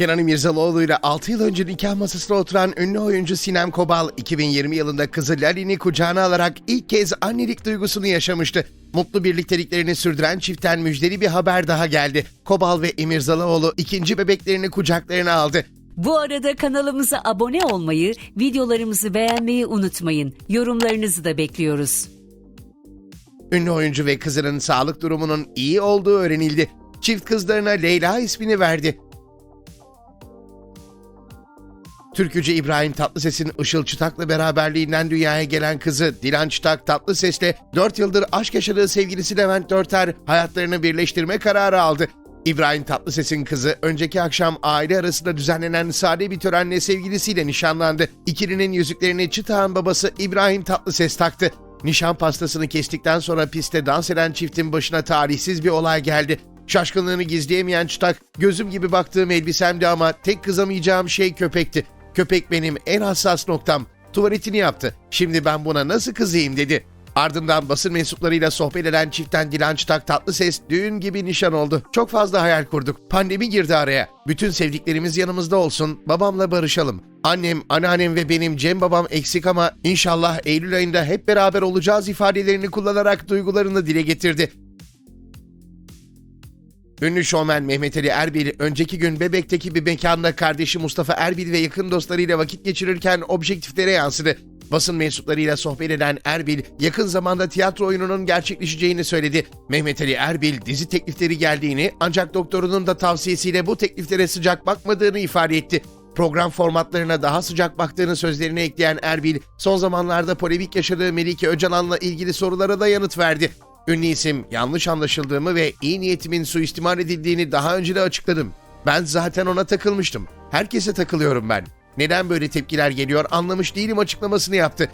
Kenan İmirzalıoğlu ile 6 yıl önce nikah masasına oturan ünlü oyuncu Sinem Kobal 2020 yılında kızı Lalin'i kucağına alarak ilk kez annelik duygusunu yaşamıştı. Mutlu birlikteliklerini sürdüren çiftten müjdeli bir haber daha geldi. Kobal ve İmirzalıoğlu ikinci bebeklerini kucaklarına aldı. Bu arada kanalımıza abone olmayı, videolarımızı beğenmeyi unutmayın. Yorumlarınızı da bekliyoruz. Ünlü oyuncu ve kızının sağlık durumunun iyi olduğu öğrenildi. Çift kızlarına Leyla ismini verdi. Türkücü İbrahim Tatlıses'in Işıl Çıtak'la beraberliğinden dünyaya gelen kızı Dilan Çıtak Tatlıses'le 4 yıldır aşk yaşadığı sevgilisi Levent Dörter hayatlarını birleştirme kararı aldı. İbrahim Tatlıses'in kızı önceki akşam aile arasında düzenlenen sade bir törenle sevgilisiyle nişanlandı. İkilinin yüzüklerini Çıtak'ın babası İbrahim Tatlıses taktı. Nişan pastasını kestikten sonra piste dans eden çiftin başına talihsiz bir olay geldi. Şaşkınlığını gizleyemeyen Çıtak, gözüm gibi baktığım elbisemdi ama tek kızamayacağım şey köpekti. Köpek benim en hassas noktam. Tuvaletini yaptı. Şimdi ben buna nasıl kızayım dedi. Ardından basın mensuplarıyla sohbet eden çiftten Dilan Çıtak tatlı ses düğün gibi nişan oldu. Çok fazla hayal kurduk. Pandemi girdi araya. Bütün sevdiklerimiz yanımızda olsun. Babamla barışalım. Annem, anneannem ve benim Cem babam eksik ama inşallah Eylül ayında hep beraber olacağız ifadelerini kullanarak duygularını dile getirdi. Ünlü şovmen Mehmet Ali Erbil önceki gün Bebek'teki bir mekanda kardeşi Mustafa Erbil ve yakın dostlarıyla vakit geçirirken objektiflere yansıdı. Basın mensuplarıyla sohbet eden Erbil, yakın zamanda tiyatro oyununun gerçekleşeceğini söyledi. Mehmet Ali Erbil dizi teklifleri geldiğini ancak doktorunun da tavsiyesiyle bu tekliflere sıcak bakmadığını ifade etti. Program formatlarına daha sıcak baktığını sözlerine ekleyen Erbil, son zamanlarda polemik yaşadığı Melike Öcalan'la ilgili sorulara da yanıt verdi. Ünlü isim yanlış anlaşıldığımı ve iyi niyetimin suistimal edildiğini daha önce de açıkladım. Ben zaten ona takılmıştım. Herkese takılıyorum ben. Neden böyle tepkiler geliyor anlamış değilim açıklamasını yaptı.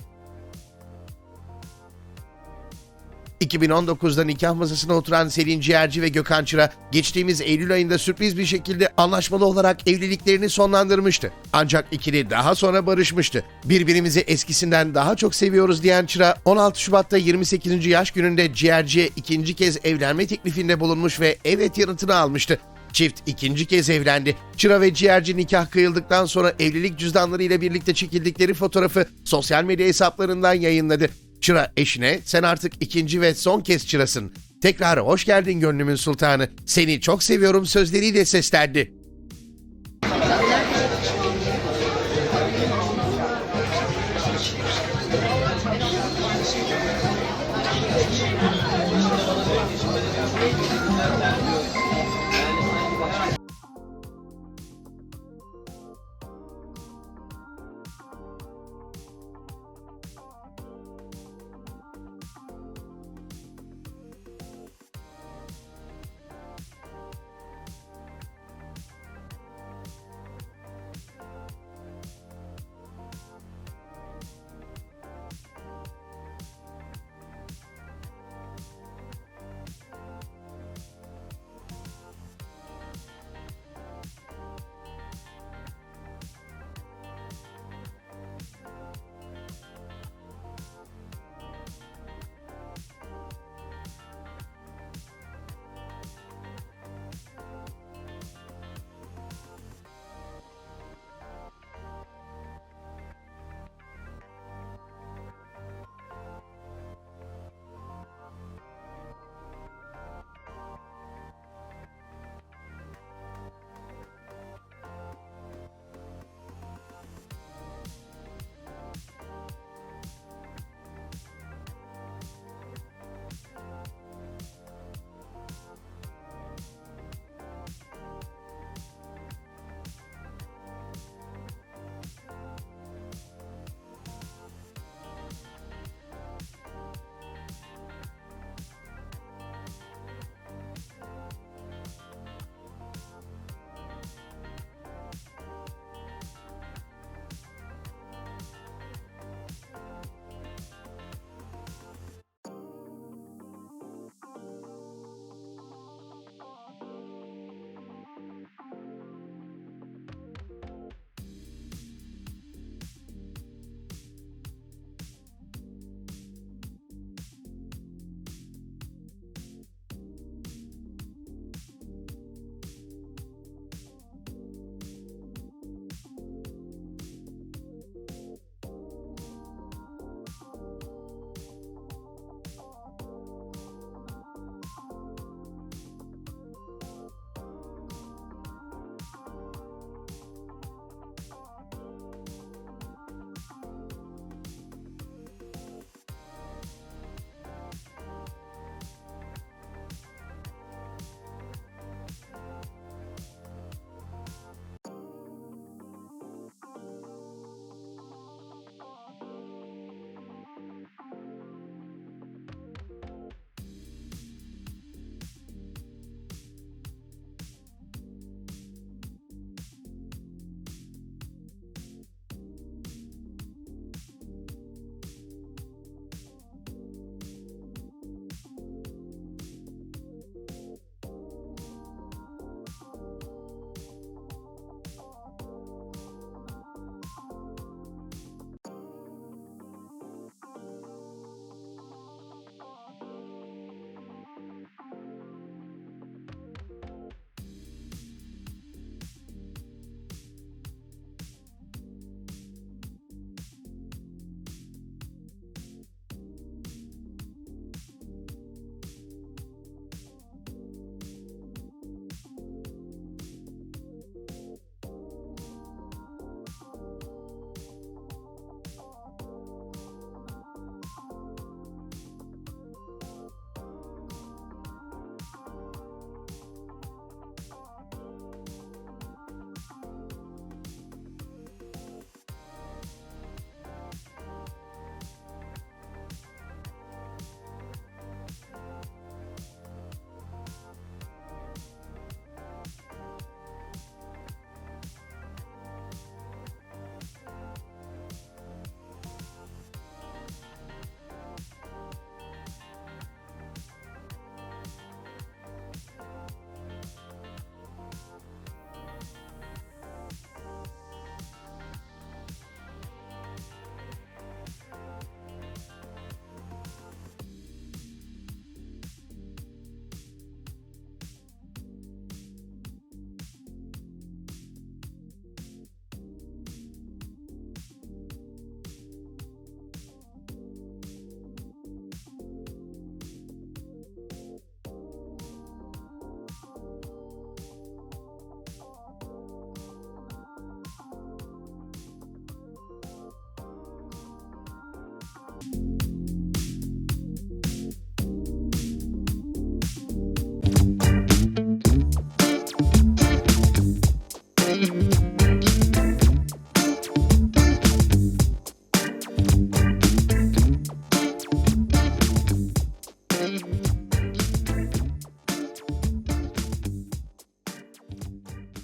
2019'da nikah masasına oturan Selin Ciğerci ve Gökhan Çıra geçtiğimiz Eylül ayında sürpriz bir şekilde anlaşmalı olarak evliliklerini sonlandırmıştı. Ancak ikili daha sonra barışmıştı. Birbirimizi eskisinden daha çok seviyoruz diyen Çıra 16 Şubat'ta 28. yaş gününde Ciğerci'ye ikinci kez evlenme teklifinde bulunmuş ve evet yanıtını almıştı. Çift ikinci kez evlendi. Çıra ve Ciğerci nikah kıyıldıktan sonra evlilik cüzdanlarıyla birlikte çekildikleri fotoğrafı sosyal medya hesaplarından yayınladı çıra eşine sen artık ikinci ve son kez çırasın. Tekrar hoş geldin gönlümün sultanı. Seni çok seviyorum sözleriyle seslendi.